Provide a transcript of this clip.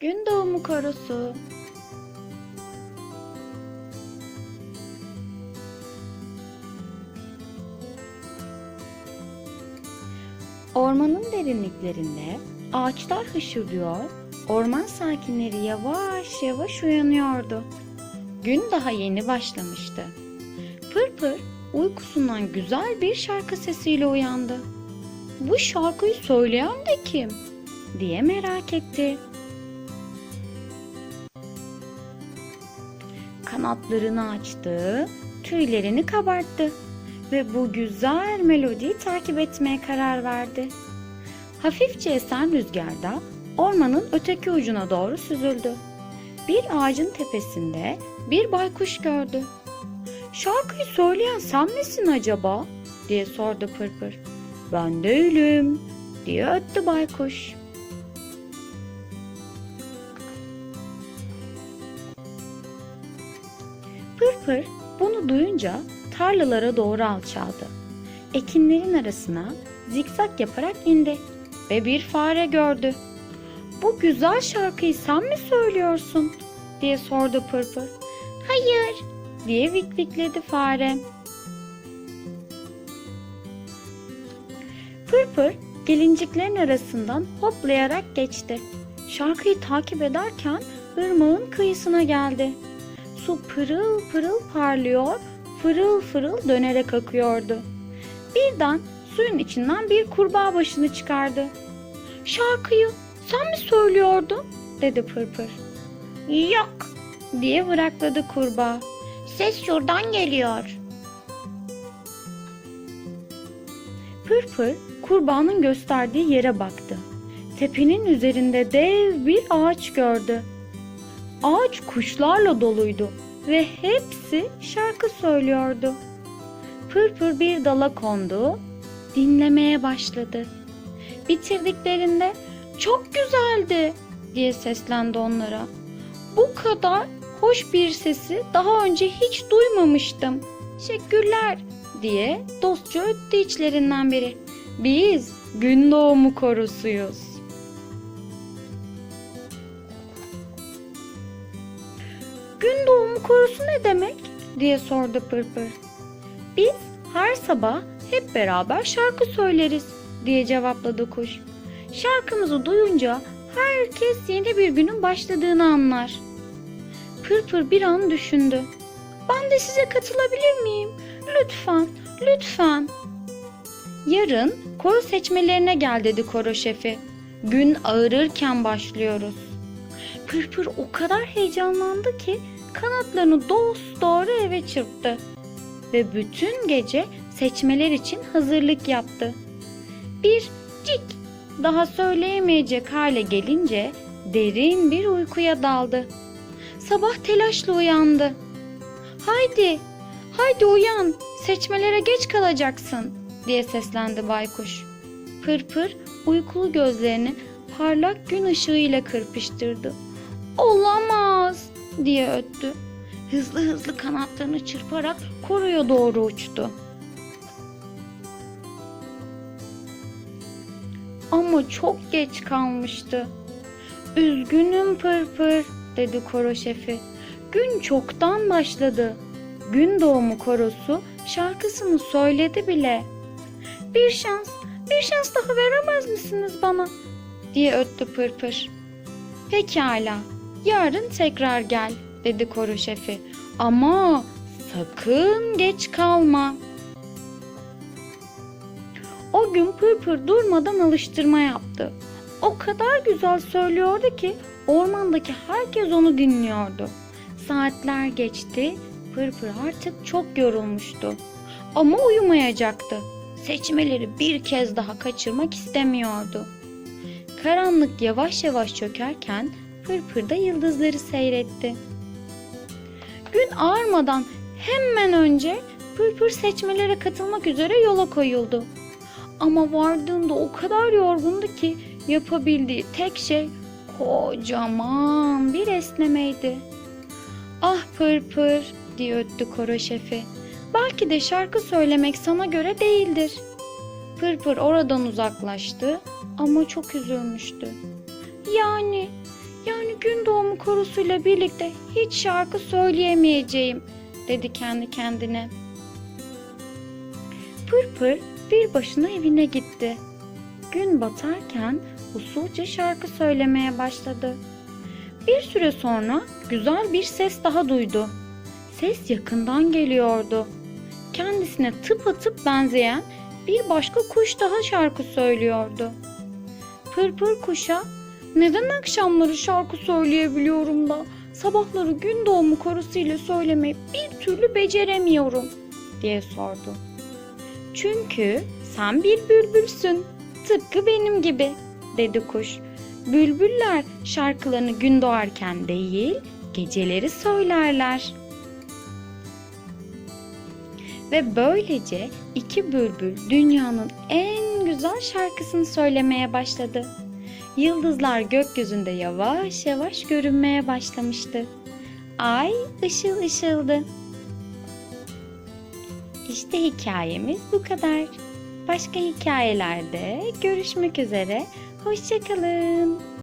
Gün doğumu korosu. Ormanın derinliklerinde ağaçlar hışırdıyor, orman sakinleri yavaş yavaş uyanıyordu. Gün daha yeni başlamıştı. Pırpır uykusundan güzel bir şarkı sesiyle uyandı. Bu şarkıyı söyleyen de kim? diye merak etti. Kanatlarını açtı, tüylerini kabarttı ve bu güzel melodiyi takip etmeye karar verdi. Hafifçe esen rüzgarda ormanın öteki ucuna doğru süzüldü. Bir ağacın tepesinde bir baykuş gördü. Şarkıyı söyleyen sen misin acaba? diye sordu Pırpır. Ben değilim diye öttü baykuş. Pırpır bunu duyunca tarlalara doğru alçaldı. Ekinlerin arasına zikzak yaparak indi ve bir fare gördü. Bu güzel şarkıyı sen mi söylüyorsun? diye sordu Pırpır. Hayır diye vikvikledi fare. Pırpır gelinciklerin arasından hoplayarak geçti. Şarkıyı takip ederken ırmağın kıyısına geldi. Su pırıl pırıl parlıyor, fırıl fırıl dönerek akıyordu. Birden suyun içinden bir kurbağa başını çıkardı. Şarkıyı sen mi söylüyordun? dedi Pırpır. Yok diye bırakladı kurbağa. Ses şuradan geliyor. Pırpır kurbağanın gösterdiği yere baktı. Tepenin üzerinde dev bir ağaç gördü. Ağaç kuşlarla doluydu ve hepsi şarkı söylüyordu. Pırpır bir dala kondu, dinlemeye başladı. Bitirdiklerinde çok güzeldi diye seslendi onlara. Bu kadar hoş bir sesi daha önce hiç duymamıştım. Teşekkürler diye dostça öttü içlerinden biri. Biz gün doğumu korusuyuz. Gün doğumu korusu ne demek? diye sordu Pırpır. Biz her sabah hep beraber şarkı söyleriz diye cevapladı kuş. Şarkımızı duyunca herkes yeni bir günün başladığını anlar. Pırpır bir an düşündü. Ben de size katılabilir miyim? Lütfen, lütfen. Yarın koro seçmelerine gel dedi koro şefi. Gün ağırırken başlıyoruz. Pırpır o kadar heyecanlandı ki kanatlarını dost doğru eve çırptı. Ve bütün gece seçmeler için hazırlık yaptı. Bir cik daha söyleyemeyecek hale gelince derin bir uykuya daldı. Sabah telaşla uyandı. Haydi, haydi uyan, seçmelere geç kalacaksın diye seslendi baykuş. Pırpır uykulu gözlerini parlak gün ışığıyla kırpıştırdı. Olamaz diye öttü. Hızlı hızlı kanatlarını çırparak koruya doğru uçtu. Ama çok geç kalmıştı. Üzgünüm Pırpır dedi koro şefi. Gün çoktan başladı. Gün doğumu korosu şarkısını söyledi bile. Bir şans, bir şans daha veremez misiniz bana? diye öttü Pırpır. Pekala, yarın tekrar gel dedi koro şefi. Ama sakın geç kalma. O gün Pırpır durmadan alıştırma yaptı. O kadar güzel söylüyordu ki ormandaki herkes onu dinliyordu. Saatler geçti, Pırpır artık çok yorulmuştu. Ama uyumayacaktı. Seçmeleri bir kez daha kaçırmak istemiyordu. Karanlık yavaş yavaş çökerken Pırpır da yıldızları seyretti. Gün ağarmadan hemen önce Pırpır seçmelere katılmak üzere yola koyuldu. Ama vardığında o kadar yorgundu ki yapabildiği tek şey kocaman bir esnemeydi. Ah Pırpır diye öttü koro şefi. Belki de şarkı söylemek sana göre değildir. Pırpır oradan uzaklaştı ama çok üzülmüştü. Yani, yani korusuyla birlikte hiç şarkı söyleyemeyeceğim dedi kendi kendine. Pırpır bir başına evine gitti. Gün batarken usulca şarkı söylemeye başladı. Bir süre sonra güzel bir ses daha duydu. Ses yakından geliyordu. Kendisine tıpatıp benzeyen bir başka kuş daha şarkı söylüyordu. Pırpır kuşa neden akşamları şarkı söyleyebiliyorum da sabahları gün doğumu korusuyla söylemeyi bir türlü beceremiyorum diye sordu. Çünkü sen bir bülbülsün tıpkı benim gibi dedi kuş. Bülbüller şarkılarını gün doğarken değil geceleri söylerler. Ve böylece iki bülbül dünyanın en güzel şarkısını söylemeye başladı. Yıldızlar gökyüzünde yavaş yavaş görünmeye başlamıştı. Ay ışıl ışıldı. İşte hikayemiz bu kadar. Başka hikayelerde görüşmek üzere. Hoşçakalın.